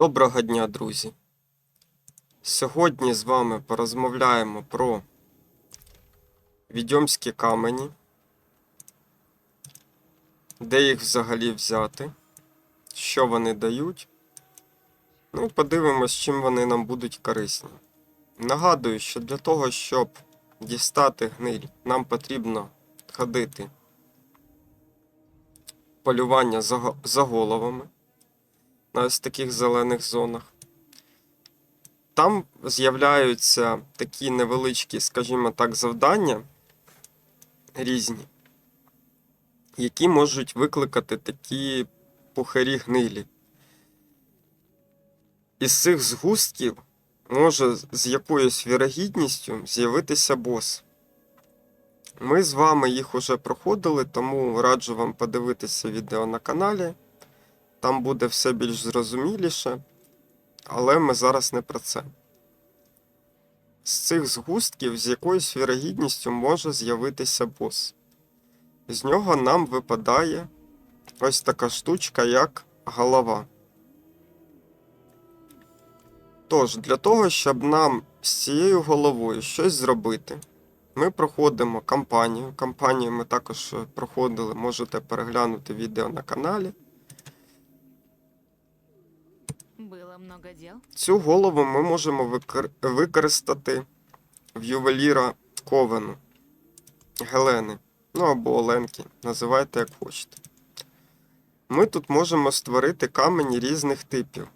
Доброго дня, друзі! Сьогодні з вами порозмовляємо про відьомські камені, де їх взагалі взяти, що вони дають. Ну і подивимось, чим вони нам будуть корисні. Нагадую, що для того, щоб дістати гниль, нам потрібно ходити полювання за, головами на ось таких зелених зонах. Там з'являються такі невеличкі, скажімо так, завдання різні, які можуть викликати такі пухарі гнилі. Із цих згустків може з якоюсь вірогідністю з'явитися бос. Ми з вами їх уже проходили, тому раджу вам подивитися відео на каналі. Там буде все більш зрозуміліше, але ми зараз не про це. З цих згустків з якоюсь вірогідністю може з'явитися бос. З нього нам випадає ось така штучка, як голова. Тож, для того, щоб нам з цією головою щось зробити, ми проходимо кампанію. Кампанію ми також е, проходили, можете переглянути відео на каналі. Цю голову ми можемо викор- використати в ювеліра Ковену, Гелени, ну або Оленки, називайте як хочете. Ми тут можемо створити камені різних типів.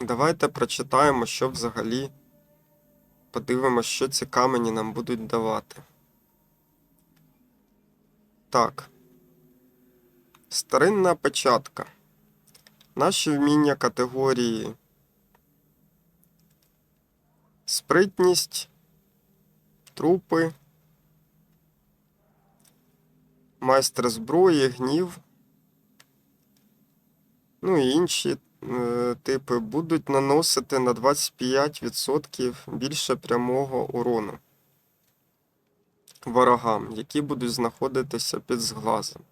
Давайте прочитаємо, що взагалі подивимося, що ці камені нам будуть давати. Так. Старинна печатка. Наші вміння категорії спритність, трупи, майстер зброї, гнів, ну і інші е, типи будуть наносити на 25% більше прямого урону ворогам, які будуть знаходитися під зглазом.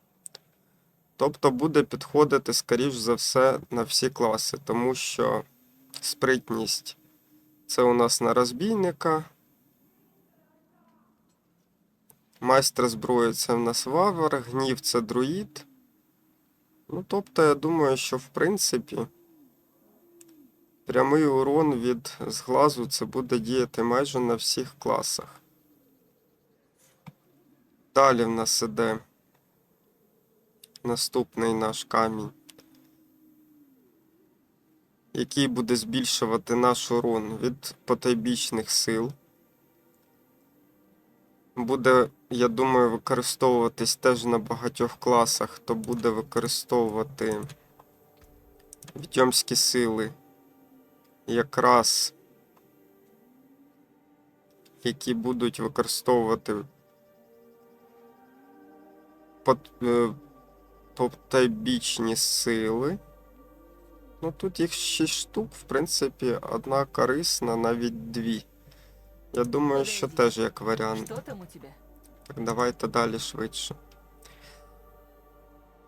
Тобто буде підходити, скоріш за все, на всі класи, тому що спритність це у нас на розбійника. Майстер зброї це в нас вавер, гнів це друїд. Ну, тобто, я думаю, що в принципі прямий урон від зглазу це буде діяти майже на всіх класах. Далі в нас іде наступний наш камінь, який буде збільшувати наш урон від потайбічних сил. Буде, я думаю, використовуватись теж на багатьох класах, хто буде використовувати відьомські сили якраз які будуть використовувати е, потайбічні сили. Ну тут їх 6 штук, в принципі, одна корисна, навіть дві. Я думаю, що теж як варіант. Что там у тебя? Так, давайте далі швидше.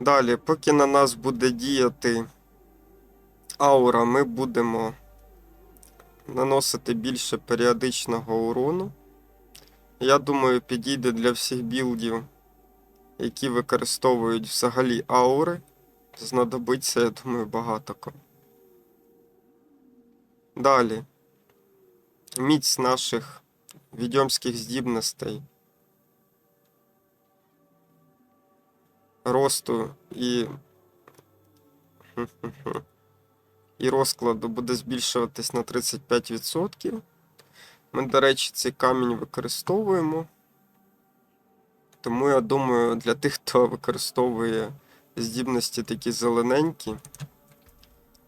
Далі, поки на нас буде діяти аура, ми будемо наносити більше періодичного урону. Я думаю, підійде для всіх білдів, які використовують взагалі аури. Знадобиться, я думаю, багато кому. Далі. Міць наших відьомських здібностей. Росту і. І розкладу буде збільшуватись на 35%. Ми, до речі, цей камінь використовуємо. Тому я думаю, для тих, хто використовує здібності такі зелененькі,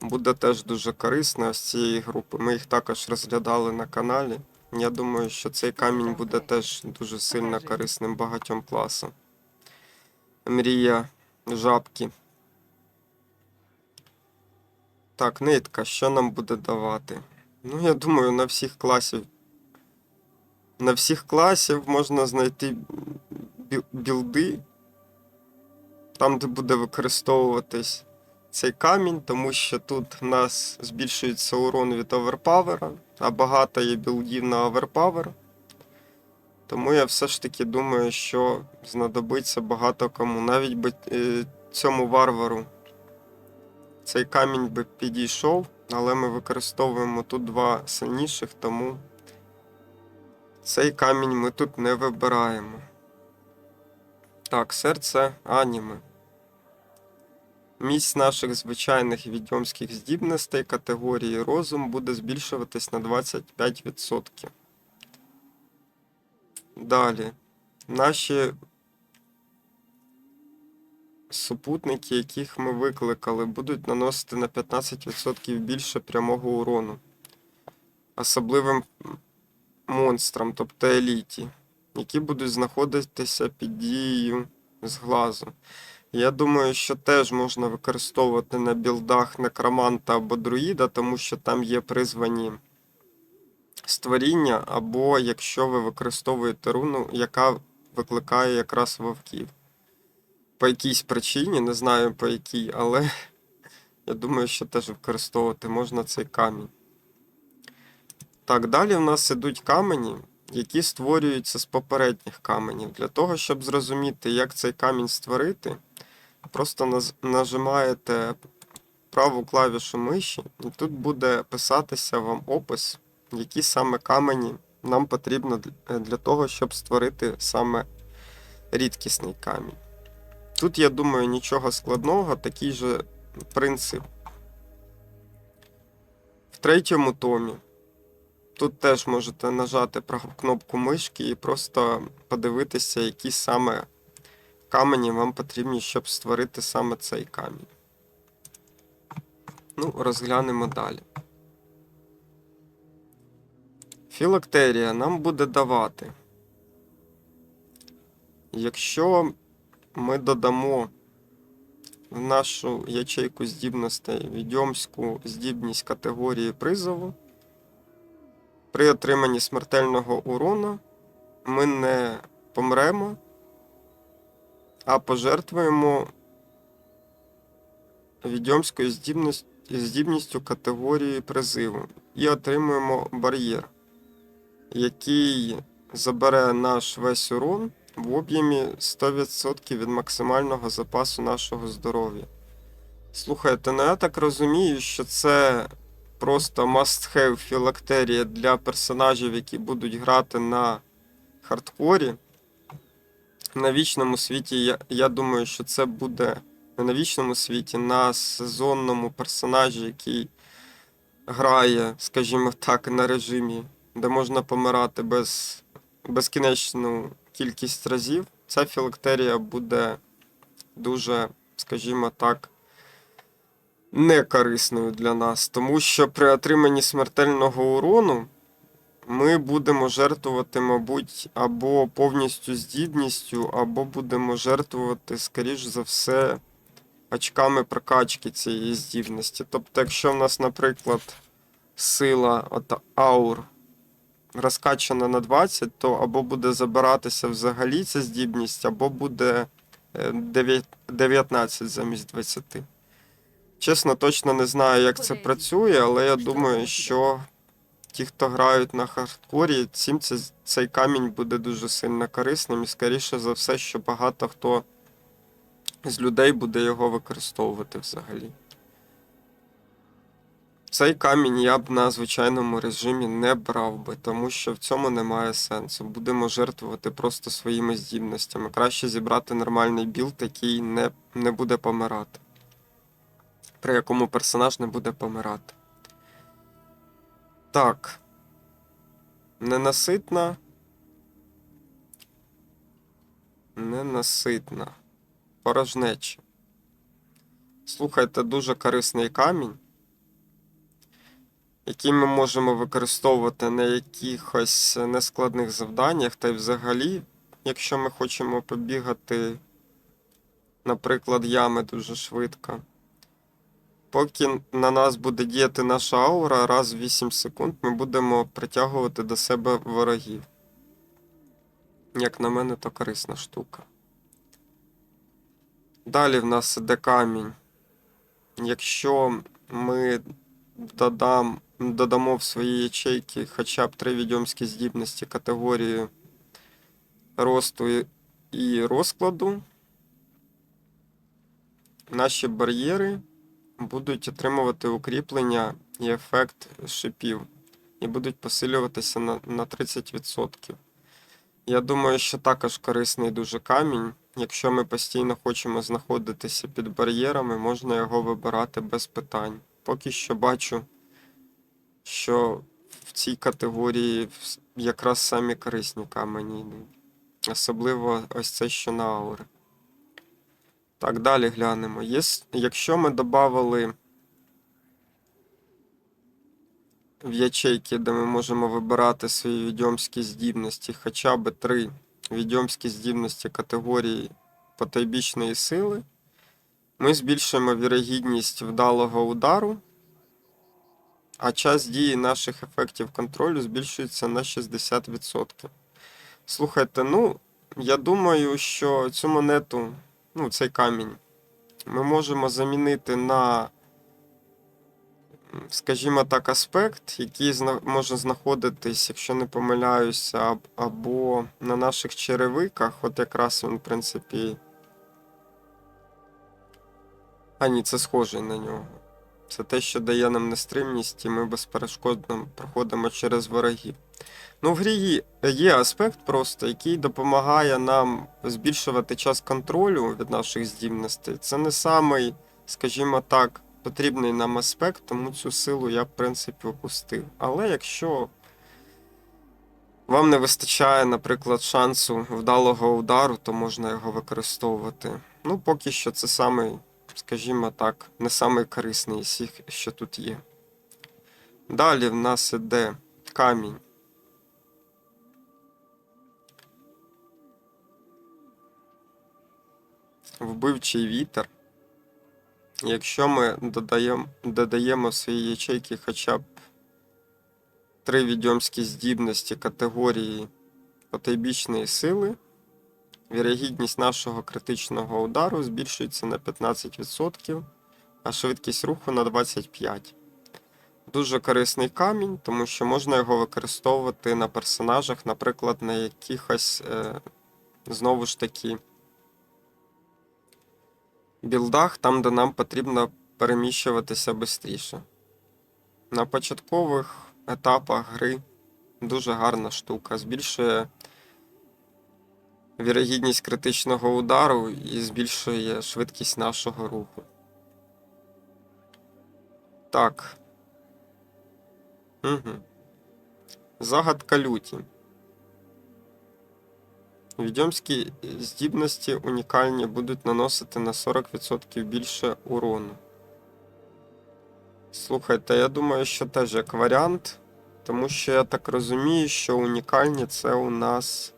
буде теж дуже корисно з цієї групи. Ми їх також розглядали на каналі. Я думаю, що цей камінь буде теж дуже сильно корисним багатьом класам. Мрія жабки. Так, нитка, що нам буде давати? Ну, я думаю, на всіх класів. На всіх класів можна знайти білди, там, де буде використовуватись цей камінь, тому що тут в нас збільшується урон від оверпавера, а багато є білдів на оверпавер. Тому я все ж таки думаю, що знадобиться багато кому. Навіть би е, цьому варвару цей камінь би підійшов, але ми використовуємо тут два сильніших, тому цей камінь ми тут не вибираємо. Так, серце аніме. Місць наших звичайних відьомських здібностей категорії розум буде збільшуватись на 25%. Далі. Наші супутники, яких ми викликали, будуть наносити на 15% більше прямого урону. Особливим монстрам, тобто еліті, які будуть знаходитися під дією з глазу. Я думаю, що теж можна використовувати на білдах некроманта або друїда, тому що там є призвані створіння, або якщо ви використовуєте руну, яка викликає якраз вовків. По якійсь причині, не знаю по якій, але я думаю, що теж використовувати можна цей камінь. Так, далі в нас ідуть камені, які створюються з попередніх каменів. Для того, щоб зрозуміти, як цей камінь створити, просто нажимаєте праву клавішу миші, і тут буде писатися вам опис, які саме камені нам потрібно для- для того, щоб створити саме рідкісний камінь. Тут, я думаю, нічого складного, такий же принцип. В третьому томі тут теж можете нажати кнопку мишки і просто подивитися, які саме камені вам потрібні, щоб створити саме цей камінь. Ну, розглянемо далі. Філактерія нам буде давати. Якщо ми додамо в нашу ячейку здібностей відьомську здібність категорії призову, при отриманні смертельного урону ми не помремо, а пожертвуємо відьомською здібність- здібністю категорії призиву і отримуємо бар'єр, який забере наш весь урон в об'ємі 100% від максимального запасу нашого здоров'я. Слухайте, ну я так розумію, що це просто must-have філактерія для персонажів, які будуть грати на хардкорі. На вічному світі я, я думаю, що це буде не на вічному світі, на сезонному персонажі, який грає, скажімо так, на режимі, де можна помирати без безкінечну кількість разів. Ця філактерія буде дуже, скажімо так, некорисною для нас, тому що при отриманні смертельного урону ми будемо жертвувати, мабуть, або повністю здібністю, або будемо жертвувати, скоріш за все, очками прокачки цієї здібності. Тобто, якщо в нас, наприклад, сила от аур розкачана на 20, то або буде забиратися взагалі ця здібність, або буде е, 9 19 замість 20. Чесно, точно не знаю, як це працює, але я думаю, що ті, хто грають на хардкорі, цим це, цей камінь буде дуже сильно корисним, і скоріше за все, що багато хто з людей буде його використовувати взагалі. Цей камінь я б на звичайному режимі не брав би, тому що в цьому немає сенсу. Будемо жертвувати просто своїми здібностями. Краще зібрати нормальний білд, який не, не буде помирати. При якому персонаж не буде помирати. Так. Ненаситна. Ненаситна. Порожнеча. Слухайте, дуже корисний камінь який ми можемо використовувати на якихось нескладних завданнях, та й взагалі, якщо ми хочемо побігати, наприклад, ями дуже швидко. Поки на нас буде діяти наша аура, раз в 8 секунд ми будемо притягувати до себе ворогів. Як на мене, то корисна штука. Далі в нас іде камінь, якщо ми додам, додамо в свої ячейки хоча б три відьомські здібності категорії росту і- розкладу, наші бар'єри будуть отримувати укріплення і ефект шипів і будуть посилюватися на, на 30%. Я думаю, що також корисний дуже камінь. Якщо ми постійно хочемо знаходитися під бар'єрами, можна його вибирати без питань. Поки що бачу, що в цій категорії якраз самі корисні камені йдуть. Особливо ось це, що на аури. Так, далі глянемо. Якщо ми додали в ячейки, де ми можемо вибирати свої відьомські здібності, хоча б три відьомські здібності категорії потайбічної сили, ми збільшуємо вірогідність вдалого удару, а час дії наших ефектів контролю збільшується на 60%. Слухайте, ну, я думаю, що цю монету, ну, цей камінь, ми можемо замінити на, скажімо так, аспект, який може знаходитись, якщо не помиляюся, або на наших черевиках. От якраз він, в принципі. А ні, це схожий на нього. Це те, що дає нам нестримність, і ми безперешкодно проходимо через ворогів. Ну, в грі є- аспект просто, який допомагає нам збільшувати час контролю від наших здібностей. Це не самий, скажімо так, потрібний нам аспект, тому цю силу я, в принципі, опустив. Але якщо вам не вистачає, наприклад, шансу вдалого удару, то можна його використовувати. Ну, поки що це самий, скажімо так, не самий корисний із всіх, що тут є. Далі в нас іде камінь. Вбивчий вітер. Якщо ми додаємо, додаємо свої ячейки хоча б три відьомські здібності категорії потайбічної сили, вірогідність нашого критичного удару збільшується на 15%, а швидкість руху на 25%. Дуже корисний камінь, тому що можна його використовувати на персонажах, наприклад, на якихось, е, знову ж таки, білдах, там, де нам потрібно переміщуватися швидше. На початкових етапах гри дуже гарна штука. Збільшує вірогідність критичного удару і збільшує швидкість нашого руху. Так. Угу. Загадка люті. Відьомські здібності унікальні будуть наносити на 40% більше урону. Слухайте, я думаю, що теж як варіант, тому що я так розумію, що унікальні це у нас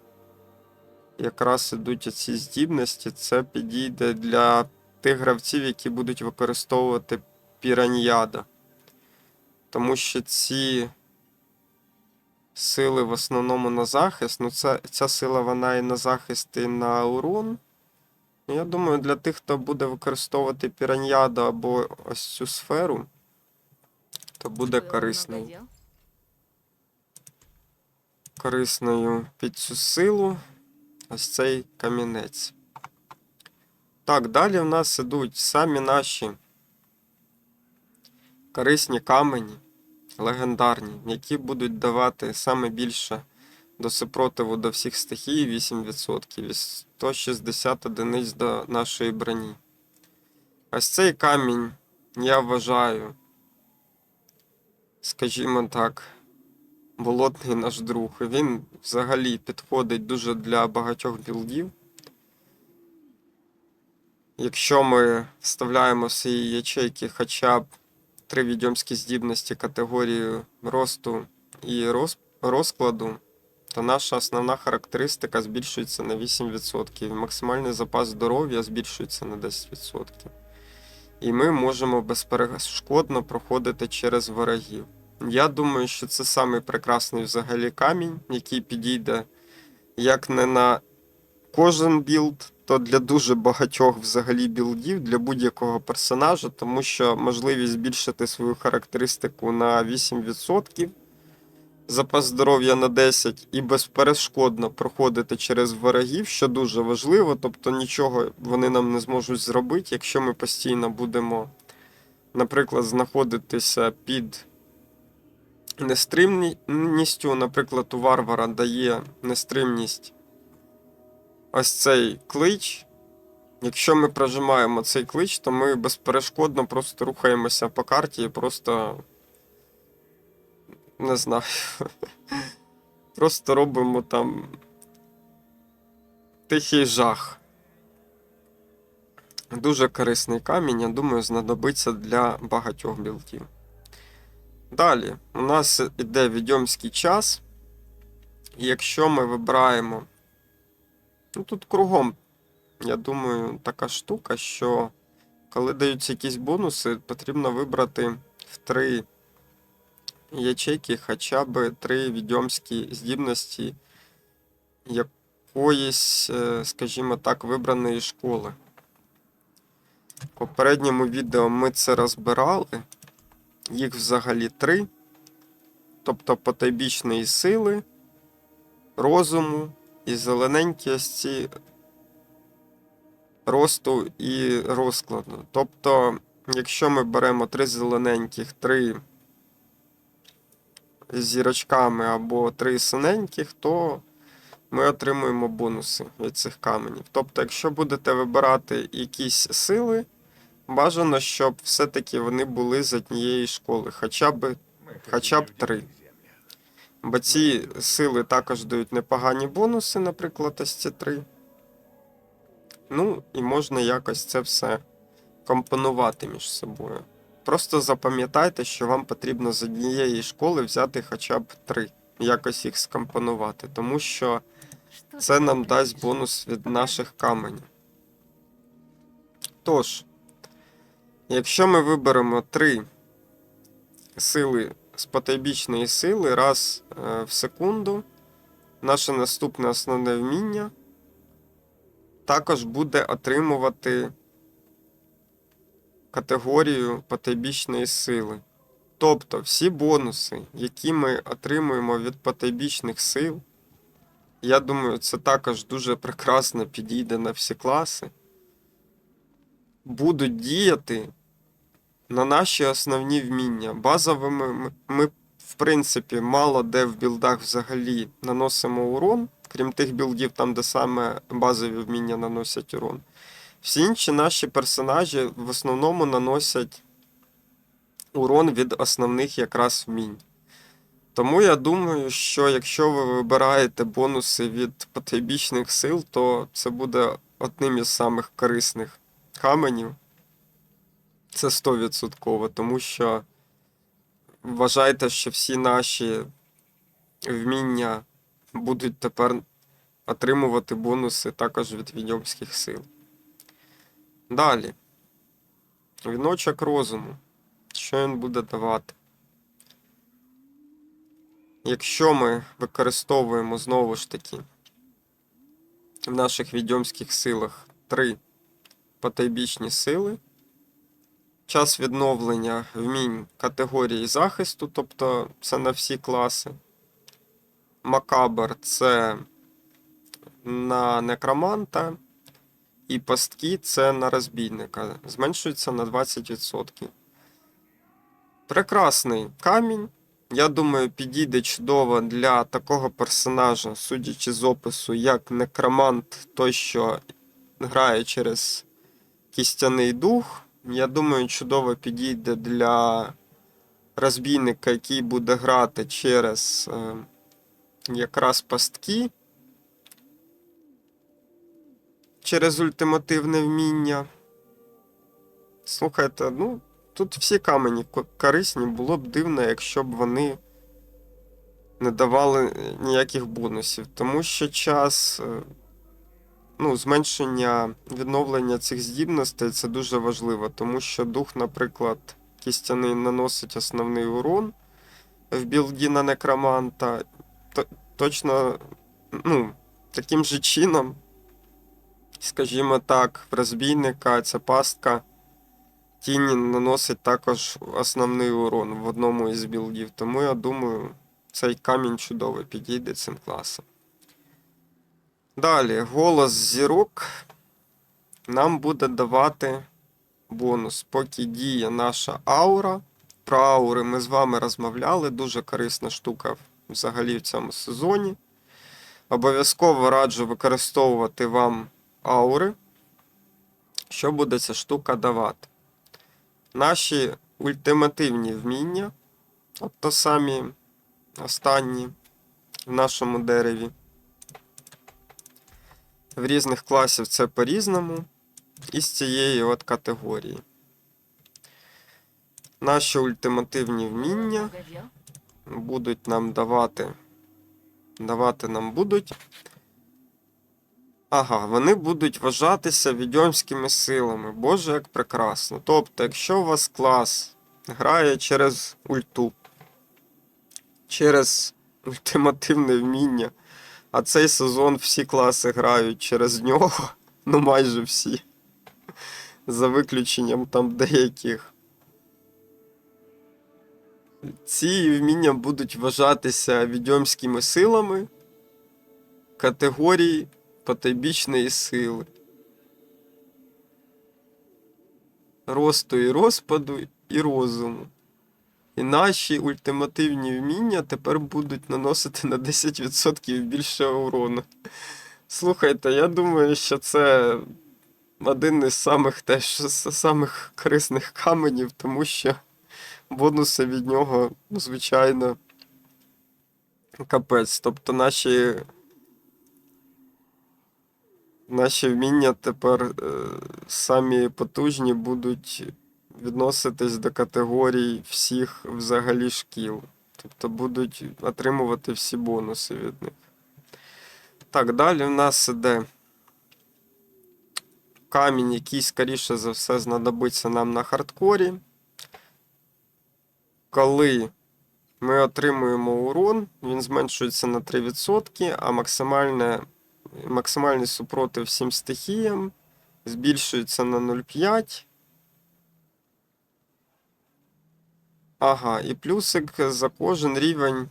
якраз ідуть ці здібності. Це підійде для тих гравців, які будуть використовувати піраньяда. Тому що ці сили в основному на захист. Ну, це, ця сила вона і на захист, і на урон. Ну, Я думаю, для тих, хто буде використовувати піраньяду або ось цю сферу, то буде корисною. корисною під цю силу ось цей камінець. Так, далі в нас ідуть самі наші корисні камені, легендарні, які будуть давати саме більше до супротиву до всіх стихій 8% і 160 одиниць до нашої броні. Ось цей камінь, я вважаю, скажімо так, болотний наш друг. Він взагалі підходить дуже для багатьох білдів. Якщо ми вставляємо свої ячейки хоча б три відьомські здібності категорії росту і розкладу, то наша основна характеристика збільшується на 8%. Максимальний запас здоров'я збільшується на 10%. І ми можемо безперешкодно проходити через ворогів. Я думаю, що це самий прекрасний взагалі камінь, який підійде як не на кожен білд, то для дуже багатьох взагалі білдів, для будь-якого персонажа, тому що можливість збільшити свою характеристику на 8%, запас здоров'я на 10% і безперешкодно проходити через ворогів, що дуже важливо, тобто нічого вони нам не зможуть зробити, якщо ми постійно будемо, наприклад, знаходитися під нестримністю, наприклад, у варвара дає нестримність ось цей клич. Якщо ми прожимаємо цей клич, то ми безперешкодно просто рухаємося по карті і просто. Не знаю. Просто робимо там тихий жах. Дуже корисний камінь, я думаю, знадобиться для багатьох білдів. Далі, у нас іде відьомський час. І якщо ми вибираємо. Ну, тут кругом, я думаю, така штука, що коли даються якісь бонуси, потрібно вибрати в три ячейки хоча б три відьомські здібності якоїсь, е, скажімо так, вибраної школи. В попередньому відео ми це розбирали. Їх взагалі три. Тобто потайбічної сили, розуму і зелененькі росту і розкладу. Тобто, якщо ми беремо три зелененьких, три зірочками або три синеньких, то ми отримуємо бонуси від цих каменів. Тобто, якщо будете вибирати якісь сили, бажано, щоб все-таки вони були з однієї школи, хоча б, хоча б три. Бо ці сили також дають непогані бонуси, наприклад, ось ці три. Ну, і можна якось це все компонувати між собою. Просто запам'ятайте, що вам потрібно з однієї школи взяти хоча б три, якось їх скомпонувати, тому що це нам дасть бонус від наших каменів. Тож, якщо ми виберемо три сили з потайбічної сили раз е, в секунду, наше наступне основне вміння також буде отримувати категорію потайбічної сили. Тобто всі бонуси, які ми отримуємо від потайбічних сил, я думаю, це також дуже прекрасно підійде на всі класи, будуть діяти на наші основні вміння. Базовими ми, в принципі, мало де в білдах взагалі наносимо урон, крім тих білдів, там, де саме базові вміння наносять урон. Всі інші наші персонажі в основному наносять урон від основних якраз вмінь. Тому я думаю, що якщо ви вибираєте бонуси від потайбічних сил, то це буде одним із самих корисних каменів. Це 100%, тому що вважайте, що всі наші вміння будуть тепер отримувати бонуси також від відьомських сил. Далі. Віночок розуму. Що він буде давати? Якщо ми використовуємо знову ж таки в наших відьомських силах три потайбічні сили, час відновлення вмінь категорії захисту, тобто це на всі класи. Макабр це на некроманта, і пастки це на розбійника. Зменшується на 20%. Прекрасний камінь. Я думаю, підійде чудово для такого персонажа, судячи з опису, як некромант, той, що грає через кістяний дух. Я думаю, чудово підійде для розбійника, який буде грати через е, якраз пастки. Через ультимативне вміння. Слухайте, ну, тут всі камені корисні, було б дивно, якщо б вони не давали е, ніяких бонусів. Тому що час, е, ну, зменшення відновлення цих здібностей це дуже важливо, тому що дух, наприклад, кістяний наносить основний урон в білді на некроманта. То- Точно, ну, таким же чином скажімо так, в розбійника ця пастка тіні наносить також основний урон в одному із білдів. Тому я думаю, цей камінь чудово підійде цим класом. Далі, голос зірок нам буде давати бонус, поки діє наша аура. Про аури ми з вами розмовляли. Дуже корисна штука взагалі в цьому сезоні. Обов'язково раджу використовувати вам аури. Що буде ця штука давати? Наші ультимативні вміння, тобто самі останні в нашому дереві. В різних класів це по-різному. Із цієї от категорії. Наші ультимативні вміння будуть нам давати. Давати нам будуть. Ага, вони будуть вважатися відьомськими силами. Боже, як прекрасно. Тобто, якщо у вас клас грає через ульту, через ультимативне вміння, а цей сезон всі класи грають через нього, ну майже всі. За виключенням там деяких. Ці вміння будуть вважатися відьомськими силами категорії потойбічної сили. Росту і розпаду і розуму. І наші ультимативні вміння тепер будуть наносити на 10% більше урону. Слухайте, я думаю, що це один із самих теж самих корисних каменів, тому що бонуси від нього, звичайно, капець. Тобто наші. Наші вміння тепер е, самі потужні будуть відноситись до категорій всіх взагалі шкіл. Тобто будуть отримувати всі бонуси від них. Так, далі в нас іде камінь, який, скоріше за все, знадобиться нам на хардкорі. Коли ми отримуємо урон, він зменшується на 3%, а максимальне, максимальний супротив всім стихіям збільшується на 0,5. Ага, і плюсик за кожен рівень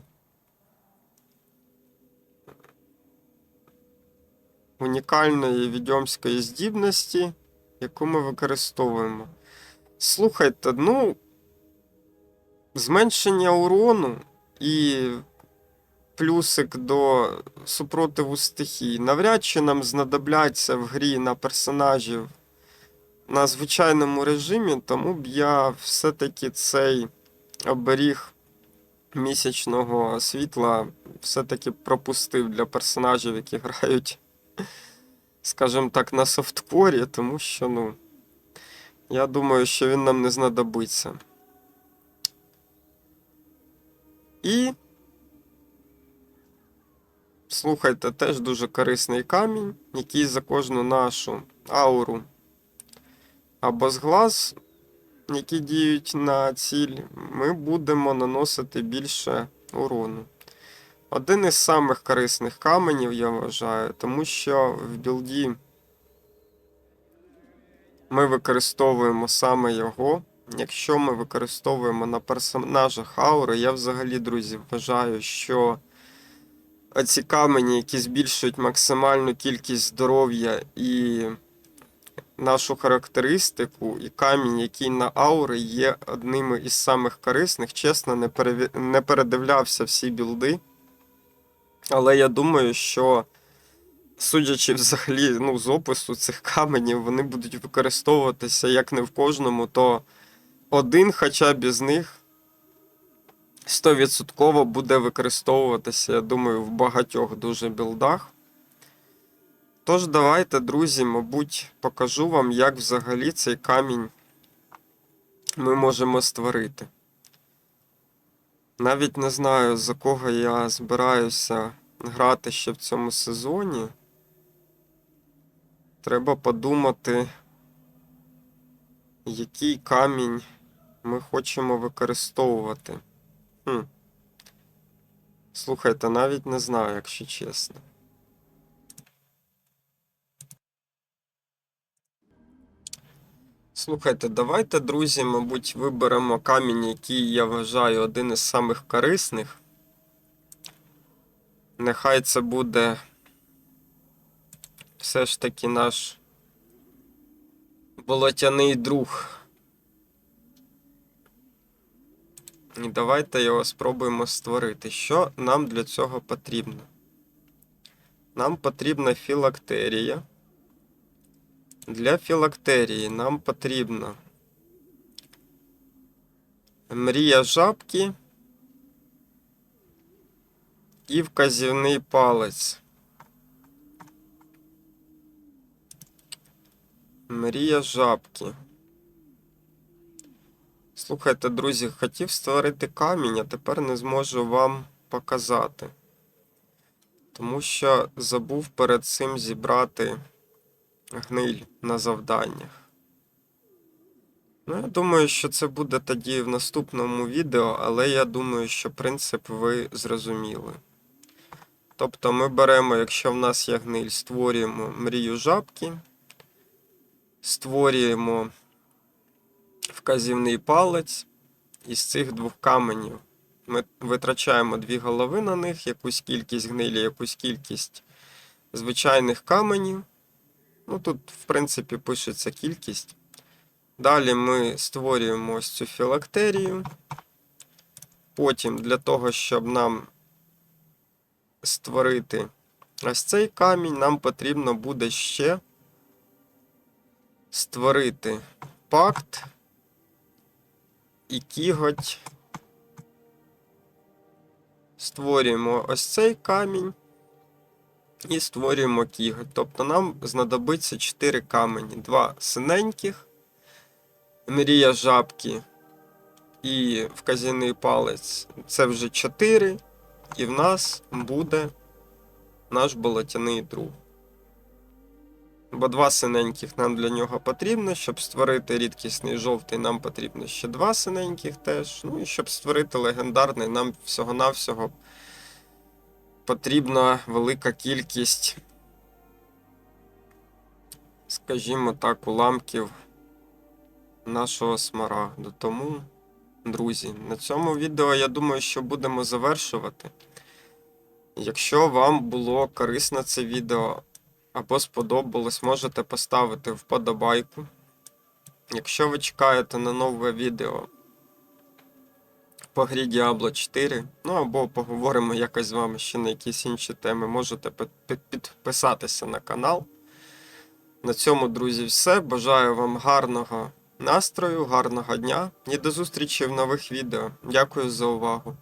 унікальної відьомської здібності, яку ми використовуємо. Слухайте, ну, зменшення урону і плюсик до супротиву стихій навряд чи нам знадобляться в грі на персонажів на звичайному режимі, тому б я все-таки цей оберіг місячного світла все-таки пропустив для персонажів, які грають, скажімо так, на софткорі, тому що, ну, я думаю, що він нам не знадобиться. І. Слухайте, теж дуже корисний камінь, який за кожну нашу ауру або зглаз, які діють на ціль, ми будемо наносити більше урону. Один із самих корисних каменів, я вважаю, тому що в білді ми використовуємо саме його. Якщо ми використовуємо на персонажах аури, я взагалі, друзі, вважаю, що ці камені, які збільшують максимальну кількість здоров'я і нашу характеристику, і камінь, який на аури, є одними із самих корисних. Чесно, не, переві... не передивлявся всі білди. Але я думаю, що, судячи взагалі ну, з опису цих каменів, вони будуть використовуватися як не в кожному, то один хоча б із них 100% буде використовуватися, я думаю, в багатьох дуже білдах. Тож, давайте, друзі, мабуть, покажу вам, як взагалі цей камінь ми можемо створити. Навіть не знаю, за кого я збираюся грати ще в цьому сезоні. Треба подумати, який камінь ми хочемо використовувати. Хм. Слухайте, навіть не знаю, якщо чесно. Слухайте, давайте, друзі, мабуть, виберемо камінь, який я вважаю один із самих корисних. Нехай це буде все ж таки наш болотяний друг. І давайте його спробуємо створити. Що нам для цього потрібно? Нам потрібна філактерія. Для філактерії нам потрібно мрія жабки і вказівний палець. Мрія жабки. Слухайте, друзі, хотів створити камінь, а тепер не зможу вам показати. Тому що забув перед цим зібрати гниль на завданнях. Ну, я думаю, що це буде тоді в наступному відео, але я думаю, що принцип ви зрозуміли. Тобто ми беремо, якщо в нас є гниль, створюємо мрію жабки, створюємо вказівний палець із цих двох каменів. Ми витрачаємо дві голови на них, якусь кількість гнилі, якусь кількість звичайних каменів. Ну, тут, в принципі, пишеться кількість. Далі ми створюємо ось цю філактерію. Потім для того, щоб нам створити ось цей камінь, нам потрібно буде ще створити пакт і кіготь. Створюємо ось цей камінь і створюємо кіготь. Тобто нам знадобиться 4 камені. Два синеньких, мрія жабки і вказівний палець. Це вже 4. І в нас буде наш болотяний друг. Бо два синеньких нам для нього потрібно. Щоб створити рідкісний жовтий, нам потрібно ще два синеньких теж. Ну і щоб створити легендарний, нам всього-навсього потрібна велика кількість, скажімо так, уламків нашого смарагду. Тому, друзі, на цьому відео я думаю, що будемо завершувати. Якщо вам було корисно це відео або сподобалось, можете поставити вподобайку. Якщо ви чекаєте на нове відео по грі Diablo 4, ну або поговоримо якось з вами ще на якісь інші теми, можете під- під- підписатися на канал. На цьому, друзі, все. Бажаю вам гарного настрою, гарного дня і до зустрічі в нових відео. Дякую за увагу.